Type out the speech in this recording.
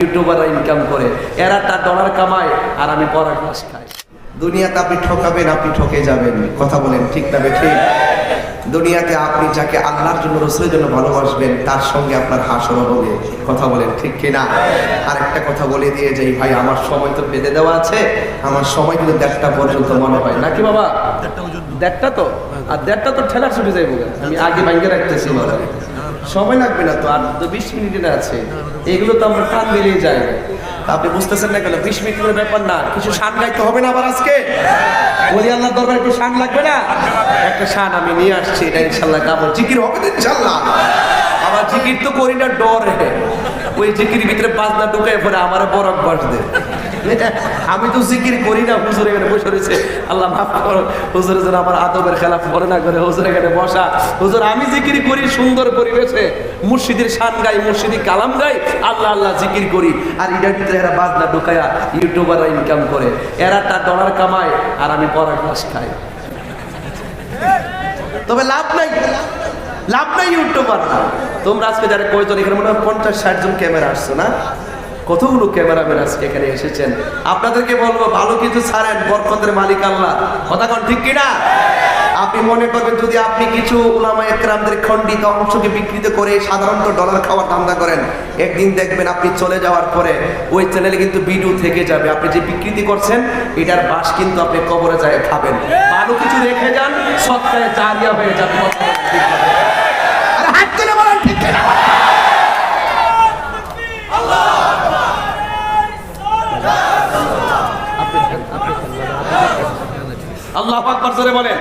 ইউটিউবাররা income করে। এরা তার ডলার কামায় আর আমি পড়া ক্লাস খাই। দুনিয়াতে আপনি ঠকাবেন আপনি ঠকে যাবেন। কথা বলেন ঠিক না ঠিক দুনিয়াতে আপনি যাকে আল্লাহর জন্য রসুলের জন্য ভালোবাসবেন তার সঙ্গে আপনার হাসর হবে। কথা বলেন ঠিক কিনা? আর একটা কথা বলে দিয়ে যাই ভাই আমার সময় তো বেঁধে দেওয়া আছে। আমার সময় কিন্তু দেড়টা পর্যন্ত মনে হয়। নাকি বাবা? দেড়টা তো? আর দেড়টা তো ঠেলা ছুটে যাইব আমি আগে বাইকে রাখতেছি বলে সময় লাগবে না তো, আর তো বিশ মিনিটের আছে। এগুলো তো আমরা টান মিলিয়ে যাই আপনি বুঝতেছেন না কেন? বিশ মিনিটের ব্যাপার না। কিছু শান গাইতে হবে না আবার আজকে? বলি আল্লাহ দরবার একটু শান লাগবে না? একটা শান আমি নিয়ে আসছি, এটা ইনশাল্লাহ গাবো। জিকির হবে তো ইনশাল্লাহ আবার জিকির তো করি না, ডরে। ওই জিকির ভিতরে বাজনা ঢুকায় পরে আমার বরফ বাস আমি তো জিকির করি না, হুজুর এখানে বসে রয়েছে। আল্লাহ মাফ করো, হুজুর যেন আমার আদবের খেলাফ করে না করে, হুজুর এখানে বসা। হুজুর, আমি জিকির করি সুন্দর পরিবেশে। মুর্শিদের শান গাই মুর্শিদি কালাম গাই, আল্লাহ আল্লাহ জিকির করি। আর এটার ভিতরে এরা বাজনা ঢুকায়া ইউটিউবাররা ইনকাম করে। এরা তার ডলার কামায়, আর আমি পড়া ক্লাস খাই। তবে লাভ নাই লাভ নাই ইউটিউবার তোমরা আজকে যারা কয়জন এখানে মনে হয় পঞ্চাশ, ষাট জন ক্যামেরা আসছো না? কতগুলো ক্যামেরাম্যান আজকে এখানে এসেছেন? আপনাদেরকে বলব, ভালো কিছু ছাড়েন বরকতের মালিক আল্লাহ। কথা কন ঠিক কিনা? আপনি মনে করবেন, যদি আপনি কিছু উলামা একরামদের খণ্ডিত অংশকে বিকৃত করে সাধারণত ডলার খাওয়ার ধান্দা করেন, একদিন দেখবেন আপনি চলে যাওয়ার পরে ওই চ্যানেলে কিন্তু ভিডিও থেকে যাবে। আপনি যে বিকৃতি করছেন, এটার বাস কিন্তু আপনি কবরে যায় খাবেন। ভালো কিছু রেখে যান, সৎকারে জারিয়া হয়ে যাবে কথা বলেন ঠিক না? আরে হাত তুলে বলেন ঠিক কিনা? আল্লাহ আকবর জোরে বলেন।